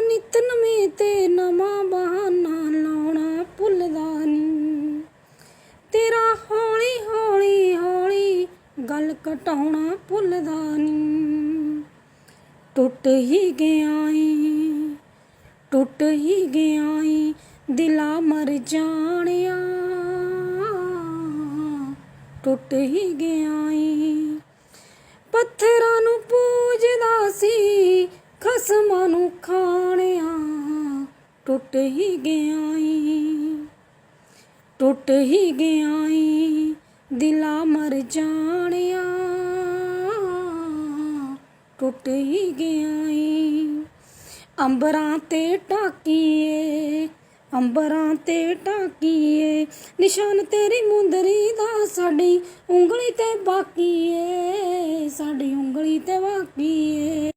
ਨਿਤ ਨਵੇਂ ਤੇ ਨਵਾਂ ਬਹਾਨਾ ਲਾਉਣਾ ਭੁੱਲਦਾ ਨਹੀਂ। ਤੇਰਾ ਹੌਲੀ ਹੌਲੀ ਹੌਲੀ ਗੱਲ ਘਟਾਉਣਾ ਭੁੱਲਦਾ ਨਹੀਂ। ਟੁੱਟ ਹੀ ਗਿਆ ਏ, ਟੁੱਟ ਹੀ ਗਿਆ ਏ, ਦਿਲਾ ਮਰ ਜਾਣਿਆ। ਟੁੱਟ ਹੀ ਗਿਆ ਏ, ਪੱਥਰਾਂ ਨੂੰ ਪੂਜਦਾ ਸੀ, ਖਸਮਾਂ ਨੂੰ ਟੁੱਟ ਹੀ ਗਿਆ ਏ ਟੁੱਟ ਹੀ ਗਿਆ ਏ ਦਿਲਾ ਮਰ ਜਾਣਿਆ। ਟੁੱਟ ਹੀ ਗਿਆ ਈ। ਅੰਬਰਾਂ ਤੇ ਟਾਕੀਏ ਅੰਬਰਾਂ ਤੇ ਟਾਕੀਏ ਨਿਸ਼ਾਨ ਤੇਰੀ ਮੁੰਦਰੀ ਦਾ ਸਾਡੀ ਉਂਗਲੀ ਤੇ ਬਾਕੀ ਏ ਸਾਡੀ ਉਂਗਲੀ ਤੇ ਬਾਕੀ ਏ